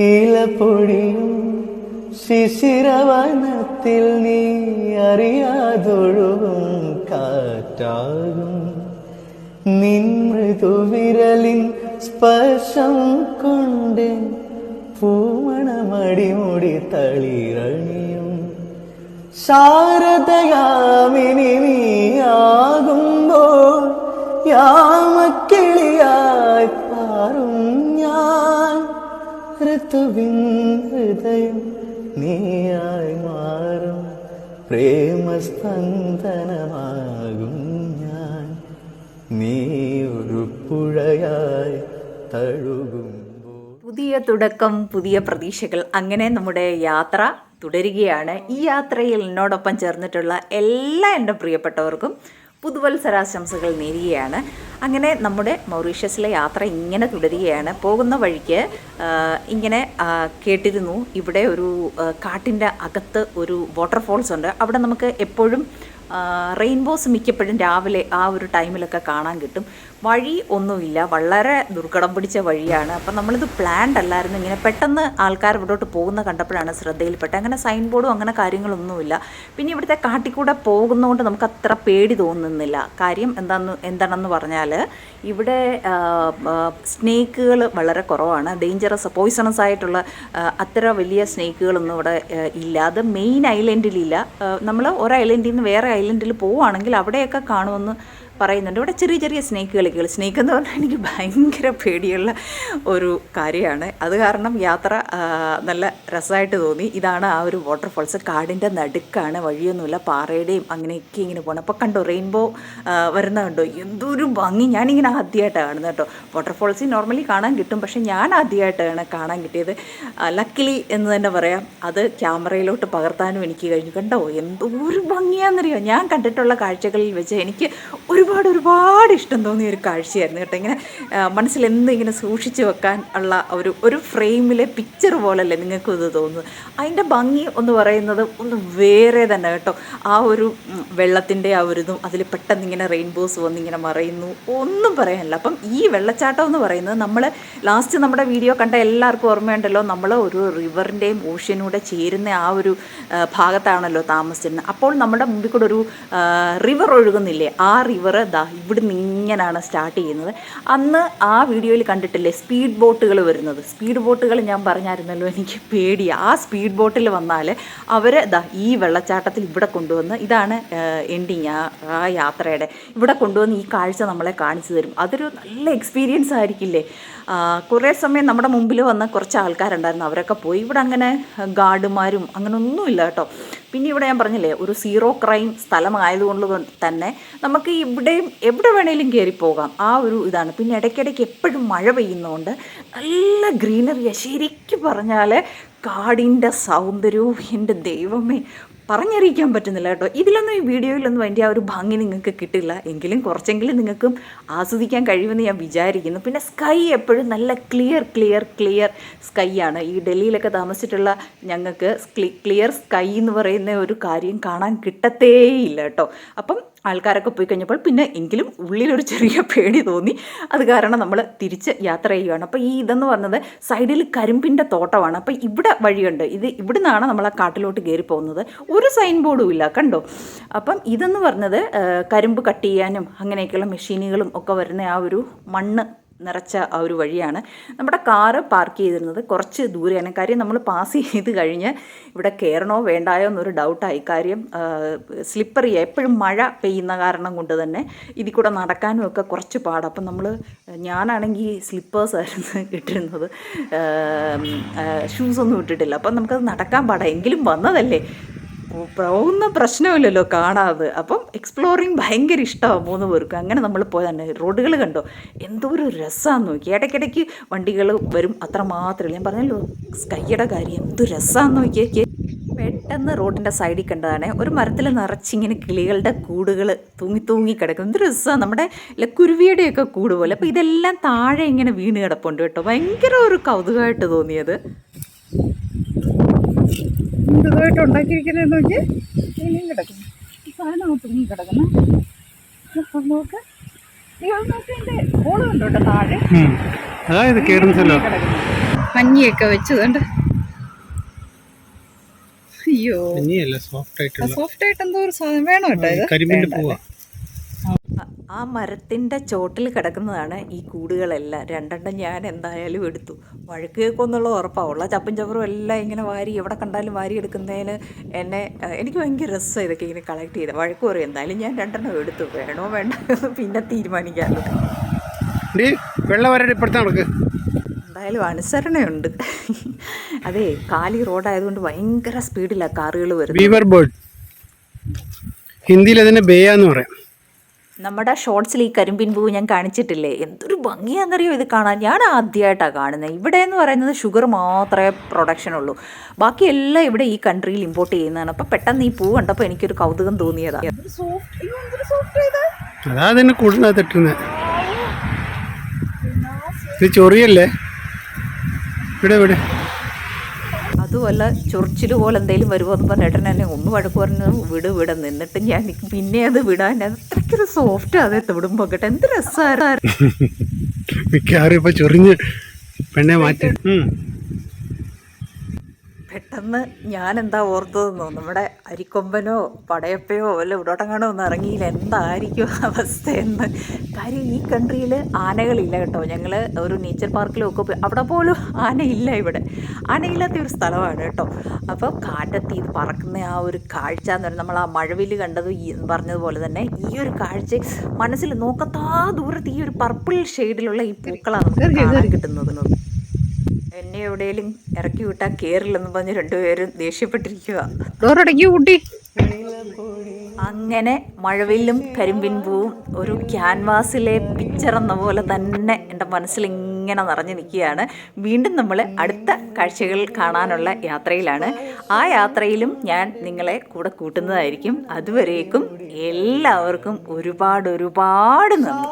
ഇലപ്പൊഴിയും ശിശിരവനത്തിൽ നീ അറിയാതൊഴുകും കാറ്റാകും. നിൻ മൃദുവിരലിൻ സ്പർശം കൊണ്ട് പൂമണമടിമുടി തളിരണിയും. ശാരദയാമിനി നീയാകുമ്പോൾ യാമക്കിളിയായി ഋതുവിൻ ഹൃദയം നീയായി മാറും. പ്രേമസ്പന്ദനമാകും ഞാൻ. നീ ഒരു പുഴയായി തഴുകും പുതിയ തുടക്കം പുതിയ പ്രതീക്ഷകൾ അങ്ങനെ നമ്മുടെ യാത്ര തുടരുകയാണ്. ഈ യാത്രയിൽ എന്നോടൊപ്പം ചേർന്നിട്ടുള്ള എല്ലാ എന്റെ പ്രിയപ്പെട്ടവർക്കും പുതുവത്സരാശംസകൾ നേരുകയാണ്. അങ്ങനെ നമ്മുടെ മൗറീഷ്യസിലെ യാത്ര ഇങ്ങനെ തുടരുകയാണ്. പോകുന്ന വഴിക്ക് ഇങ്ങനെ കേട്ടിരുന്നു. ഇവിടെ ഒരു കാട്ടിന്റെ അകത്ത് ഒരു വാട്ടർഫോൾസ് ഉണ്ട്. അവിടെ നമുക്ക് എപ്പോഴും റെയിൻബോസ് മിക്കപ്പോഴും രാവിലെ ആ ഒരു ടൈമിലൊക്കെ കാണാൻ കിട്ടും. വഴി ഒന്നുമില്ല. വളരെ ദുർഘടം പിടിച്ച വഴിയാണ്. അപ്പം നമ്മളിത് പ്ലാൻഡ് അല്ലായിരുന്നു. ഇങ്ങനെ പെട്ടെന്ന് ആൾക്കാർ ഇവിടോട്ട് പോകുന്ന കണ്ടപ്പോഴാണ് ശ്രദ്ധയിൽപ്പെട്ടത്. അങ്ങനെ സൈൻ ബോർഡും അങ്ങനെ കാര്യങ്ങളൊന്നുമില്ല. പിന്നെ ഇവിടുത്തെ കാട്ടിക്കൂടെ പോകുന്നതുകൊണ്ട് നമുക്ക് അത്ര പേടി തോന്നുന്നില്ല. കാര്യം എന്താന്ന് എന്താണെന്ന് പറഞ്ഞാൽ ഇവിടെ സ്നേക്കുകൾ വളരെ കുറവാണ്. ഡേഞ്ചറസ് പോയിസണസ് ആയിട്ടുള്ള അത്ര വലിയ സ്നേക്കുകളൊന്നും ഇവിടെ ഇല്ല. അത് മെയിൻ ഐലൻഡിലില്ല നമ്മൾ ഒരു ഐലൻഡിൽ നിന്ന് വേറെ ഐലൻഡിൽ പോവുകയാണെങ്കിൽ അവിടെയൊക്കെ കാണുമെന്ന് പറയുന്നുണ്ട്. ഇവിടെ ചെറിയ ചെറിയ സ്നേക്കുകളൊക്കെ സ്നേക്ക് എന്ന് പറഞ്ഞാൽ എനിക്ക് ഭയങ്കര പേടിയുള്ള ഒരു കാര്യമാണ്. അത് കാരണം യാത്ര നല്ല രസമായിട്ട് തോന്നി. ഇതാണ് ആ ഒരു വാട്ടർഫോൾസ് കാടിന്റെ നടുക്കാണ്. വഴിയൊന്നുമില്ല. പാറയുടെയും അങ്ങനെയൊക്കെ ഇങ്ങനെ പോകണം അപ്പോൾ കണ്ടോ റെയിൻബോ വരുന്ന കണ്ടോ? എന്തൊരു ഭംഗി. ഞാനിങ്ങനെ ആദ്യമായിട്ടാണ് കാണുന്നത് കേട്ടോ. വാട്ടർഫോൾസ് നോർമലി കാണാൻ കിട്ടും. പക്ഷേ ഞാൻ ആദ്യമായിട്ടാണ് കാണാൻ കിട്ടിയത്. ലക്കിലി എന്ന് തന്നെ പറയാം. അത് ക്യാമറയിലോട്ട് പകർത്താനും എനിക്ക് കഴിഞ്ഞു. കണ്ടോ എന്തോ ഒരു ഭംഗിയാണെന്നറിയോ? ഞാൻ കണ്ടിട്ടുള്ള കാഴ്ചകളിൽ വെച്ച് എനിക്ക് ഒരുപാട് ഒരുപാട് ഇഷ്ടം തോന്നിയ ഒരു കാഴ്ചയായിരുന്നു കേട്ടോ. ഇങ്ങനെ മനസ്സിൽ എന്നും ഇങ്ങനെ സൂക്ഷിച്ചു വെക്കാൻ ഉള്ള ഒരു ഒരു ഫ്രെയിമിലെ പിക്ചർ പോലല്ലേ നിങ്ങൾക്കും ഇത് തോന്നുന്നത്. അതിന്റെ ഭംഗി എന്ന് പറയുന്നത് ഒന്ന് വേറെ തന്നെ കേട്ടോ. ആ ഒരു വെള്ളത്തിന്റെ ആ ഒരു ഇതും അതിൽ പെട്ടെന്ന് ഇങ്ങനെ റെയിൻബോസ് വന്നിങ്ങനെ മറയുന്നു. ഒന്നും പറയാനില്ല. അപ്പം ഈ വെള്ളച്ചാട്ടം എന്ന് പറയുന്നത് നമ്മൾ ലാസ്റ്റ് നമ്മുടെ വീഡിയോ കണ്ട എല്ലാവർക്കും ഓർമ്മയുണ്ടല്ലോ. നമ്മൾ ഒരു റിവറിന്റെയും ഓഷ്യനൂടെ ചേരുന്ന ആ ഒരു ഭാഗത്താണല്ലോ താമസിച്ചിരുന്നത്. അപ്പോൾ നമ്മുടെ മുമ്പിൽ കൂടെ ഒരു റിവർ ഒഴുകുന്നില്ലേ? ആ റിവർ ദാ ഇവിടുന്ന് ഇങ്ങനെയാണ് സ്റ്റാർട്ട് ചെയ്യുന്നത്. അന്ന് ആ വീഡിയോയിൽ കണ്ടിട്ടില്ലേ സ്പീഡ് ബോട്ടുകൾ വരുന്നത്? സ്പീഡ് ബോട്ടുകൾ ഞാൻ പറഞ്ഞായിരുന്നല്ലോ എനിക്ക് പേടി ആ സ്പീഡ് ബോട്ടിൽ വന്നാൽ അവർ ദാ ഈ വെള്ളച്ചാട്ടത്തിൽ ഇവിടെ കൊണ്ടുവന്ന് ഇതാണ് എൻഡിങ് ആ യാത്രയുടെ. ഇവിടെ കൊണ്ടുവന്ന് ഈ കാഴ്ച നമ്മളെ കാണിച്ചു തരും. അതൊരു നല്ല എക്സ്പീരിയൻസ് ആയിരിക്കില്ലേ? കുറേ സമയം നമ്മുടെ മുമ്പിൽ വന്ന കുറച്ച് ആൾക്കാരുണ്ടായിരുന്നു. അവരൊക്കെ പോയി. ഇവിടെ അങ്ങനെ ഗാർഡുമാരും അങ്ങനെ ഒന്നുമില്ല കേട്ടോ. പിന്നെ ഇവിടെ ഞാൻ പറഞ്ഞില്ലേ ഒരു സീറോ ക്രൈം സ്ഥലമായതുകൊണ്ട് തന്നെ നമുക്ക് ഇവിടെയും എവിടെ വേണേലും കയറിപ്പോകാം പോകാം. ആ ഒരു ഇതാണ്. പിന്നെ ഇടയ്ക്കിടയ്ക്ക് എപ്പോഴും മഴ പെയ്യുന്നതുകൊണ്ട് നല്ല ഗ്രീനറിയാണ് ശരിക്കും പറഞ്ഞാൽ കാടിന്റെ സൗന്ദര്യവും എന്റെ ദൈവമേ പറഞ്ഞറിയിക്കാൻ പറ്റുന്നില്ല കേട്ടോ. ഇതിലൊന്നും ഈ വീഡിയോയിലൊന്നും അതിന്റെ ആ ഒരു ഭംഗി നിങ്ങൾക്ക് കിട്ടില്ല. എങ്കിലും കുറച്ചെങ്കിലും നിങ്ങൾക്കും ആസ്വദിക്കാൻ കഴിയുമെന്ന് ഞാൻ വിചാരിക്കുന്നു. പിന്നെ സ്കൈ എപ്പോഴും നല്ല ക്ലിയർ ക്ലിയർ ക്ലിയർ സ്കൈ ആണ്. ഈ ഡൽഹിയിലൊക്കെ താമസിച്ചിട്ടുള്ള ഞങ്ങൾക്ക് ക്ലിയർ സ്കൈ എന്ന് പറയുന്ന ഒരു കാര്യം കാണാൻ കിട്ടത്തേയില്ല കേട്ടോ. അപ്പം ആൾക്കാരൊക്കെ പോയി കഴിഞ്ഞപ്പോൾ പിന്നെ എങ്കിലും ഉള്ളിലൊരു ചെറിയ പേടി തോന്നി. അത് കാരണം നമ്മൾ തിരിച്ച് യാത്ര ചെയ്യുകയാണ് അപ്പോൾ ഈ ഇതെന്ന് പറഞ്ഞത് സൈഡിൽ കരിമ്പിന്റെ തോട്ടമാണ്. അപ്പോൾ ഇവിടെ വഴിയുണ്ട്. ഇത് ഇവിടുന്നാണ് നമ്മൾ ആ കാട്ടിലോട്ട് കയറി പോകുന്നത്. ഒരു സൈൻ ബോർഡും ഇല്ല കണ്ടോ? അപ്പം ഇതെന്ന് പറഞ്ഞത് കരിമ്പ് കട്ട് ചെയ്യാനും അങ്ങനെയൊക്കെയുള്ള മെഷീനുകളും ഒക്കെ വരുന്ന ആ ഒരു മണ്ണ് നിറച്ച ആ ഒരു വഴിയാണ്. നമ്മുടെ കാറ് പാർക്ക് ചെയ്തിരുന്നത് കുറച്ച് ദൂരെയാണ്. കാര്യം നമ്മൾ പാസ് ചെയ്ത് കഴിഞ്ഞ് ഇവിടെ കയറണോ വേണ്ടായോ എന്നൊരു ഡൗട്ടായി. കാര്യം സ്ലിപ്പറി എപ്പോഴും മഴ പെയ്യുന്ന കാരണം കൊണ്ട് തന്നെ ഇതിൽ കൂടെ നടക്കാനും ഒക്കെ കുറച്ച് പാട്. അപ്പം നമ്മൾ ഞാനാണെങ്കിൽ സ്ലിപ്പേഴ്സ് ആയിരുന്നു ഇട്ടിരുന്നത്. ഷൂസൊന്നും ഇട്ടിട്ടില്ല. അപ്പം നമുക്കത് നടക്കാൻ പാടാം. എങ്കിലും വന്നതല്ലേ. പോകുന്ന പ്രശ്നമില്ലല്ലോ കാണാതെ. അപ്പം എക്സ്പ്ലോറിങ് ഭയങ്കര ഇഷ്ടമാണ് മൂന്ന് പേർക്ക്. അങ്ങനെ നമ്മൾ പോയതാണ് റോഡുകൾ കണ്ടോ? എന്തോ ഒരു രസമാണെന്ന് നോക്കി. ഇടയ്ക്കിടയ്ക്ക് വണ്ടികൾ വരും. അത്ര മാത്രമല്ല ഞാൻ പറഞ്ഞല്ലോ സ്കൈയുടെ കാര്യം. എന്ത് രസമാണെന്ന് നോക്കിയേ. പെട്ടെന്ന് റോഡിന്റെ സൈഡിൽ കണ്ടതാണ് ഒരു മരത്തിൽ നിറച്ചിങ്ങനെ കിളികളുടെ കൂടുകൾ തൂങ്ങി തൂങ്ങി കിടക്കും എന്ത് രസമാണ് നമ്മുടെ കുരുവിയുടെയൊക്കെ കൂട് പോലെ. അപ്പോൾ ഇതെല്ലാം താഴെ ഇങ്ങനെ വീണ് കിടപ്പുണ്ട് കേട്ടോ. ഭയങ്കര ഒരു കൗതുകമായിട്ട് തോന്നിയത്. ഇതുമായിട്ട് ഉണ്ടാക്കിയിരിക്കുന്നത് വെച്ചാൽ ഇനിയും കിടക്കുന്നു. ഈ സാധനം തൂങ്ങി കിടക്കുന്നു. നോക്ക്. അതായത് മഞ്ഞയൊക്കെ വെച്ചതുണ്ട് അയ്യോ. സോഫ്റ്റ് ആയിട്ട് എന്തോ ഒരു സാധനം വേണോ കേട്ടോ ഇത്? വേണ്ട. പൂവാ. ആ- മരത്തിന്റെ ചോട്ടിൽ കിടക്കുന്നതാണ് ഈ കൂടുകളെല്ലാം. രണ്ടെണ്ണം ഞാൻ എന്തായാലും എടുത്തു. വഴക്ക് കേൾക്കുമെന്നുള്ള ഉറപ്പാണ് ഉള്ള ചപ്പും ചവറും എല്ലാം ഇങ്ങനെ വാരി എവിടെ കണ്ടാലും വാരി എടുക്കുന്നതിന് എന്നെ എനിക്ക് ഭയങ്കര രസമാണ് ഇതൊക്കെ ഇങ്ങനെ കളക്ട് ചെയ്ത്. വഴക്ക് പറയും എന്തായാലും ഞാൻ രണ്ടെണ്ണം എടുത്തു. വേണോ വേണ്ട? പിന്നെ തീരുമാനിക്കാമല്ലോ വെള്ളം നടക്ക്? എന്തായാലും അനുസരണയുണ്ട്. അതെ കാലി റോഡായതുകൊണ്ട് ഭയങ്കര സ്പീഡിലാണ് കാറുകൾ വരുന്നത്. ഹിന്ദിയിൽ അതിനെ ബേയാന്ന് പറയാം. നമ്മുടെ ഷോർട്സിൽ ഈ കരിമ്പിൻ പൂവ് ഞാൻ കാണിച്ചിട്ടില്ലേ? എന്തൊരു ഭംഗിയാണെന്നറിയോ ഇത് കാണാൻ? ഞാൻ ആദ്യമായിട്ടാണ് കാണുന്നത്. ഇവിടെ എന്ന് പറയുന്നത് ഷുഗർ മാത്രമേ പ്രൊഡക്ഷൻ ഉള്ളൂ. ബാക്കി എല്ലാം ഇവിടെ ഈ കൺട്രിയിൽ ഇമ്പോർട്ട് ചെയ്യുന്നതാണ്. അപ്പോൾ പെട്ടെന്ന് ഈ പൂ കണ്ടപ്പോൾ എനിക്കൊരു കൗതുകം തോന്നിയതാണ് അതാ ഇത് ചൊറിയല്ലേ? ഇവിടെ ഇവിടെ. അതുമല്ല ചൊറിച്ചിൽ പോലെ എന്തെങ്കിലും വരുമോ എന്ന് പറഞ്ഞ ഏട്ടൻ എന്നെ ഒന്ന് വഴക്ക് പറഞ്ഞു വിട് വിട. നിന്നിട്ട് ഞാൻ പിന്നെ അത് വിടാൻ അത്രയ്ക്കൊരു സോഫ്റ്റ് അതെ തൊടുമ്പോൾ കേട്ടോ. എന്ത് രസമായിരുന്നു മിക്കവാറും ഇപ്പൊ ചൊറിഞ്ഞ് പെണ്ണെ മാറ്റി. പെട്ടെന്ന് ഞാൻ എന്താ ഓർത്തതെന്നോ? നമ്മുടെ അരിക്കൊമ്പനോ പടയപ്പയോ വല്ല ഉടോട്ടങ്ങാനോ ഒന്നും ഇറങ്ങിയില്ല. എന്തായിരിക്കും അവസ്ഥയെന്ന്. കാര്യം ഈ കൺട്രിയിൽ ആനകളില്ല കേട്ടോ. ഞങ്ങൾ ഒരു നേച്ചർ പാർക്കിലും ഒക്കെ പോയി. അവിടെ പോലും ആനയില്ല ഇവിടെ. ആനയില്ലാത്ത ഒരു സ്ഥലമാണ് കേട്ടോ. അപ്പോൾ കാറ്റത്ത് ഇത് പറക്കുന്ന ആ ഒരു കാഴ്ച എന്ന് പറയുന്നത് നമ്മൾ ആ മഴവിൽ കണ്ടത് ഈ പറഞ്ഞതുപോലെ തന്നെ ഈ ഒരു കാഴ്ച മനസ്സിൽ നോക്കത്താ ദൂരത്ത് ഈ ഒരു പർപ്പിൾ ഷെയ്ഡിലുള്ള ഈ പൂക്കളാണ് നമുക്ക് കാണാൻ കിട്ടുന്നത് എന്നെ എവിടെയെങ്കിലും ഇറക്കി വിട്ടാൽ കേറില്ലെന്ന് പറഞ്ഞ് രണ്ടുപേരും ദേഷ്യപ്പെട്ടിരിക്കുക കുട്ടി. അങ്ങനെ മഴവില്ലും കരിമ്പിൻപൂവും ഒരു ക്യാൻവാസിലെ പിക്ചർ എന്ന പോലെ തന്നെ എന്റെ മനസ്സിൽ ഇങ്ങനെ നിറഞ്ഞു നിൽക്കുകയാണ്. വീണ്ടും നമ്മൾ അടുത്ത കാഴ്ചകൾ കാണാനുള്ള യാത്രയിലാണ്. ആ യാത്രയിലും ഞാൻ നിങ്ങളെ കൂടെ കൂട്ടുന്നതായിരിക്കും. അതുവരേക്കും എല്ലാവർക്കും ഒരുപാട് ഒരുപാട് നന്ദി.